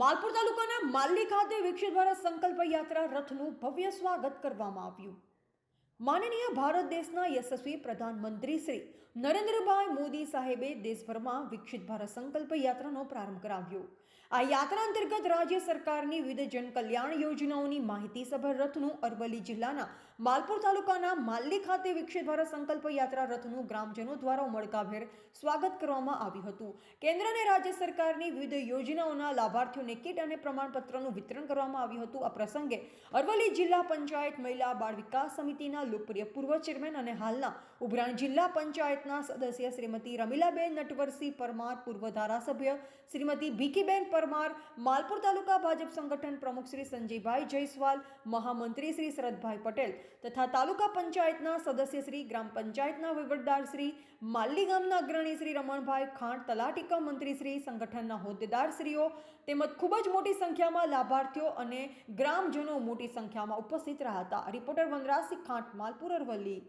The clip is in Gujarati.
માલપુર તાલુકાના માલ્લી ખાતે વિક્ષિત દ્વારા સંકલ્પ યાત્રા રથનું ભવ્ય સ્વાગત કરવામાં આવ્યું. માનનીય ભારત દેશના યશસ્વી પ્રધાનમંત્રી શ્રી નરેન્દ્રભાઈ મોદી સાહેબે દેશભરમાં વિકસિત ભારત સંકલ્પ યાત્રાનો પ્રારંભ કરાવ્યો. આ યાત્રા અંતર્ગત રાજ્ય સરકારની વિવિધ જનકલ્યાણ યોજનાઓની માહિતીસભર રથનું અરવલ્લી જિલ્લાના માલપુર તાલુકાના માલ્લી ખાતે વિકસિત ભારત સંકલ્પ યાત્રા રથનું ગ્રામજનો દ્વારા ઉમળકાભેર સ્વાગત કરવામાં આવ્યું હતું. કેન્દ્ર અને રાજ્ય સરકારની વિવિધ યોજનાઓના લાભાર્થીઓને કીટ અને પ્રમાણપત્રનું વિતરણ કરવામાં આવ્યું હતું. આ પ્રસંગે અરવલ્લી જિલ્લા પંચાયત મહિલા બાળ વિકાસ સમિતિના લોકપ્રિય પૂર્વ ચેરમેન અને હાલના ઉભરાણ જિલ્લા પંચાયતના સદસ્ય શ્રીમતી રમીલાબેન નટવરસિંહ પરમાર, પૂર્વ ધારાસભ્ય શ્રીમતી ભીખીબેન પરમાર, માલપુર તાલુકા ભાજપ સંગઠન પ્રમુખ શ્રી સંજયભાઈ જયસ્વાલ, મહામંત્રી શ્રી શરદભાઈ પટેલ તથા તાલુકા પંચાયતના સદસ્ય શ્રી ગ્રામ પંચાયતના વહીવટદાર શ્રી માલ્લી ગામના અગ્રણી શ્રી રમણભાઈ ખાંડ, તલાટીકા મંત્રી શ્રી સંગઠનના હોદ્દેદારશ્રીઓ તેમજ ખૂબ જ મોટી સંખ્યામાં લાભાર્થીઓ અને ગ્રામજનો મોટી સંખ્યામાં ઉપસ્થિત રહ્યા હતા. રિપોર્ટર વનરાજસિંહ ખાંટ માલપુર અરવલ્લી